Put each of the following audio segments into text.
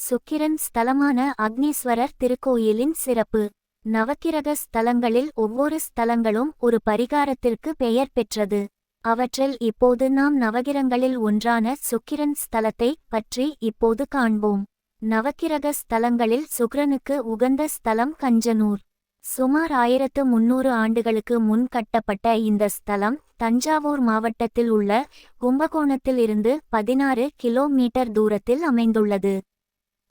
சுக்கிரன் ஸ்தலமான அக்னீஸ்வரர் திருக்கோயிலின் சிறப்பு. நவக்கிரக ஸ்தலங்களில் ஒவ்வொரு ஸ்தலங்களும் ஒரு பரிகாரத்திற்கு பெயர் பெற்றது. அவற்றில் இப்போது நாம் நவகிரங்களில் ஒன்றான சுக்கிரன் ஸ்தலத்தை பற்றி இப்போது காண்போம். நவக்கிரக ஸ்தலங்களில் சுக்கிரனுக்கு உகந்த ஸ்தலம் கஞ்சனூர். சுமார் ஆயிரத்து முன்னூறு ஆண்டுகளுக்கு முன் கட்டப்பட்ட இந்த ஸ்தலம் தஞ்சாவூர் மாவட்டத்தில் உள்ள கும்பகோணத்தில் இருந்து பதினாறு கிலோமீட்டர் தூரத்தில் அமைந்துள்ளது.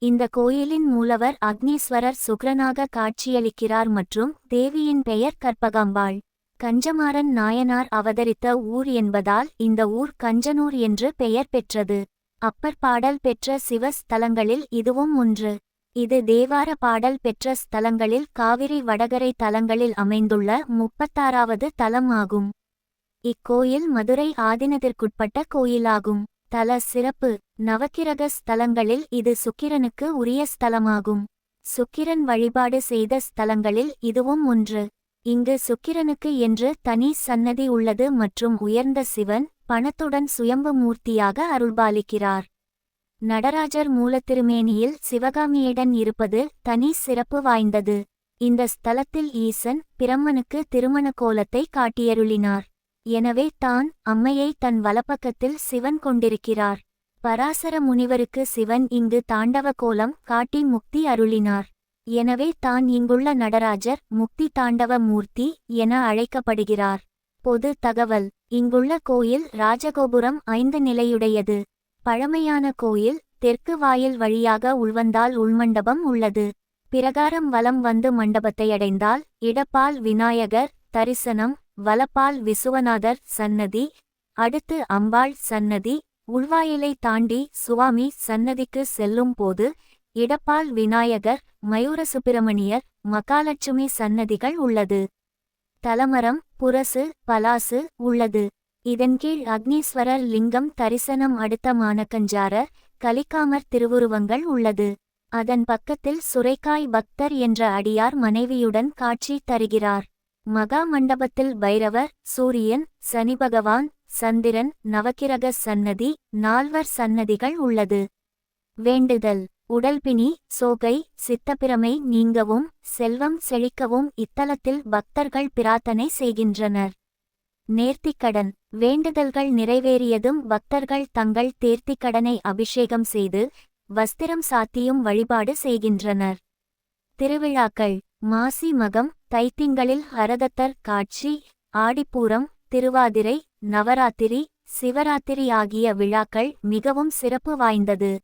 இந்த கோயிலின் மூலவர் அக்னீஸ்வரர் சுக்ரனாக காட்சியளிக்கிறார் மற்றும் தேவியின் பெயர் கற்பகாம்பாள். கஞ்சமாறன் நாயனார் அவதரித்த ஊர் என்பதால் இந்த ஊர் கஞ்சனூர் என்று பெயர் பெற்றது. அப்பர் பாடல் பெற்ற சிவ ஸ்தலங்களில் இதுவும் ஒன்று. இது தேவார பாடல் பெற்ற ஸ்தலங்களில் காவிரி வடகரை தலங்களில் அமைந்துள்ள முப்பத்தாறாவது தலம் ஆகும் இக்கோயில் மதுரை ஆதீனத்திற்குட்பட்ட கோயிலாகும். தல சிறப்பு நவக்கிரக ஸ்தலங்களில் இது சுக்கிரனுக்கு உரிய ஸ்தலமாகும். சுக்கிரன் வழிபாடு செய்த ஸ்தலங்களில் இதுவும் ஒன்று. இங்கு சுக்கிரனுக்கு என்று தனி சன்னதி உள்ளது மற்றும் உயர்ந்த சிவன் பணத்துடன் சுயம்பு மூர்த்தியாக அருள்பாலிக்கிறார். நடராஜர் மூலத்திருமேனியில் சிவகாமியுடன் இருப்பது தனி சிறப்பு வாய்ந்தது. இந்த ஸ்தலத்தில் ஈசன் பிரம்மனுக்கு திருமண கோலத்தை காட்டியருளினார். எனவே தான் அம்மையை தன் வலப்பக்கத்தில் சிவன் கொண்டிருக்கிறார். பராசர முனிவருக்கு சிவன் இங்கு தாண்டவ கோலம் காட்டி முக்தி அருளினார். எனவே தான் இங்குள்ள நடராஜர் முக்தி தாண்டவ மூர்த்தி என அழைக்கப்படுகிறார். பொது தகவல் இங்குள்ள கோயில் ராஜகோபுரம் ஐந்து நிலையுடையது. பழமையான கோயில் தெற்கு வாயில் வழியாக உள்வந்தால் உள்மண்டபம் உள்ளது. பிரகாரம் வலம் வந்து மண்டபத்தை அடைந்தால் இடப்பால் விநாயகர் தரிசனம் வலப்பால் விசுவநாதர் சன்னதி அடுத்து அம்பாள் சன்னதி உள்வாயிலை தாண்டி சுவாமி சன்னதிக்கு செல்லும் போது இடப்பால் விநாயகர் மயூர சுப்பிரமணியர் மகாலட்சுமி சன்னதிகள் உள்ளது. தலமரம் புரசு பலாசு உள்ளது. இதன் கீழ் அக்னீஸ்வரர் லிங்கம் தரிசனம் அடுத்த மானக்கஞ்சாரர் கலிக்காமர் திருவுருவங்கள் உள்ளது. அதன் பக்கத்தில் சுரைக்காய் பக்தர் என்ற அடியார் மனைவியுடன் காட்சி தருகிறார். மகா மண்டபத்தில் பைரவர் சூரியன் சனி பகவான் சந்திரன் நவக்கிரக சன்னதி நால்வர் சன்னதிகள் உள்ளது. வேண்டுதல். உடல்பிணி சோகை சித்தப்பிரமை நீங்கவும் செல்வம் செழிக்கவும் இத்தலத்தில் பக்தர்கள் பிரார்த்தனை செய்கின்றனர். நேர்த்திக்கடன் வேண்டுதல்கள் நிறைவேறியதும் பக்தர்கள் தங்கள் தேர்த்திக்கடனை அபிஷேகம் செய்து வஸ்திரம் சாத்தியும் வழிபாடு செய்கின்றனர். திருவிழாக்கள். மாசி மகம் தைத்திங்களில் ஹரதத்தர் காட்சி ஆடிப்பூரம் திருவாதிரை நவராத்திரி சிவராத்திரி ஆகிய விழாக்கள் மிகவும் சிறப்பு வாய்ந்தது.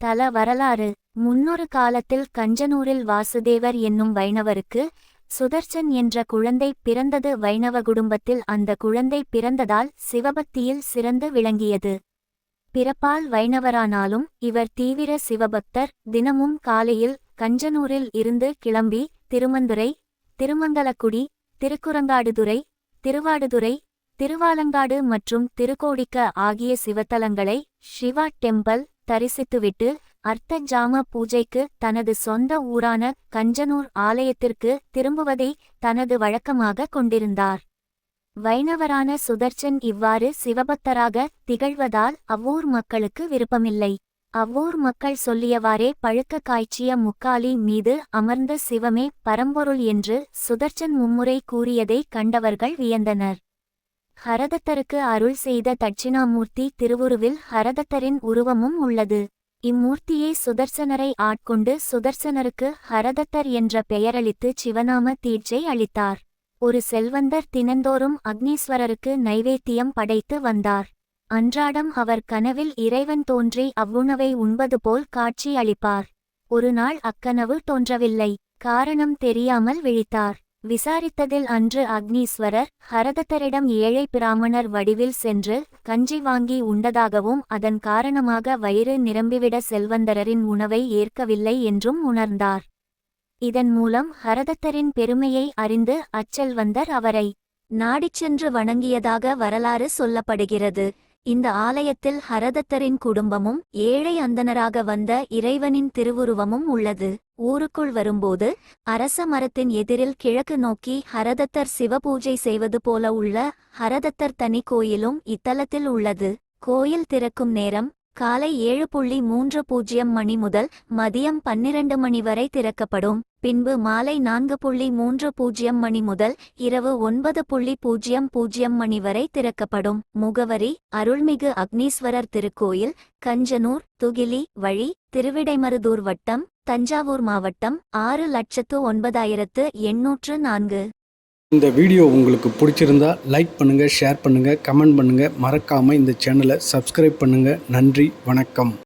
தல வரலாறு. முன்னொரு காலத்தில் கஞ்சனூரில் வாசுதேவர் என்னும் வைணவருக்கு சுதர்சன் என்ற குழந்தை பிறந்தது. வைணவ குடும்பத்தில் அந்த குழந்தை பிறந்ததால் சிவபக்தியில் சிறந்து விளங்கியது. பிறப்பால் வைணவரானாலும் இவர் தீவிர சிவபக்தர். தினமும் காலையில் கஞ்சனூரில் இருந்து கிளம்பி திருமந்துரை திருமங்கலக்குடி திருக்குறங்காடுதுறை திருவாடுதுறை திருவாலங்காடு மற்றும் திருக்கோடிக்க ஆகிய சிவத்தலங்களை சிவா டெம்பிள் தரிசித்துவிட்டு அர்த்த ஜாம பூஜைக்கு தனது சொந்த ஊரான கஞ்சனூர் ஆலயத்திற்கு திரும்புவதை தனது வழக்கமாக கொண்டிருந்தார். வைணவரான சுதர்சன் இவ்வாறு சிவபக்தராக திகழ்வதால் அவ்வூர் மக்களுக்கு விருப்பமில்லை. அவ்வூர் மக்கள் சொல்லியவாறே பழுக்க காய்ச்சிய முக்காலி மீது அமர்ந்த சிவமே பரம்பொருள் என்று சுதர்சன் மும்முறை கூறியதை கண்டவர்கள் வியந்தனர். ஹரதத்தருக்கு அருள் செய்த தட்சிணாமூர்த்தி திருவுருவில் ஹரதத்தரின் உருவமும் உள்ளது. இம்மூர்த்தியை சுதர்சனரை ஆட்கொண்டு சுதர்சனருக்கு ஹரதத்தர் என்ற பெயரளித்து சிவநாம தீட்சை அளித்தார். ஒரு செல்வந்தர் தினந்தோறும் அக்னீஸ்வரருக்கு நைவேத்தியம் படைத்து வந்தார். அன்றாடம் அவர் கனவில் இறைவன் தோன்றி அவ்வுணவை உண்பது போல் காட்சி அளிப்பார் ஒருநாள் அக்கனவு தோன்றவில்லை. காரணம் தெரியாமல் விழித்தார். விசாரித்ததில் அன்று அக்னீஸ்வரர் ஹரதத்தரிடம் ஏழை பிராமணர் வடிவில் சென்று கஞ்சி வாங்கி உண்டதாகவும் அதன் காரணமாக வயிறு நிரம்பிவிட செல்வந்தரின் உணவை ஏற்கவில்லை என்றும் உணர்ந்தார். இதன் மூலம் ஹரதத்தரின் பெருமையை அறிந்து அச்செல்வந்தர் அவரை நாடிச் சென்று வணங்கியதாக வரலாறு சொல்லப்படுகிறது. இந்த ஆலயத்தில் ஹரதத்தரின் குடும்பமும் ஏழை அந்தனராக வந்த இறைவனின் திருவுருவமும் உள்ளது. ஊருக்குள் வரும்போது அரச மரத்தின் எதிரில் கிழக்கு நோக்கி ஹரதத்தர் சிவபூஜை செய்வது போல உள்ள ஹரதத்தர் தனி கோயிலும் இத்தலத்தில் உள்ளது. கோயில் திறக்கும் நேரம் காலை ஏழு புள்ளி மூன்று பூஜ்ஜியம் மணி முதல் மதியம் பன்னிரண்டு மணி வரை திறக்கப்படும். பின்பு மாலை நான்கு புள்ளி மூன்று பூஜ்ஜியம் மணி முதல் இரவு ஒன்பது புள்ளி பூஜ்ஜியம் பூஜ்ஜியம் மணி வரை திறக்கப்படும். முகவரி அருள்மிகு அக்னீஸ்வரர் திருக்கோயில் கஞ்சனூர் துகிலி வழி திருவிடைமருதூர் வட்டம் தஞ்சாவூர் மாவட்டம் ஆறு லட்சத்து ஒன்பதாயிரத்து எண்ணூற்று நான்கு. இந்த வீடியோ உங்களுக்கு பிடிச்சிருந்தா லைக் பண்ணுங்கள் ஷேர் பண்ணுங்கள் கமெண்ட் பண்ணுங்கள் மறக்காமல் இந்த சேனலை சப்ஸ்கிரைப் பண்ணுங்கள் நன்றி வணக்கம்.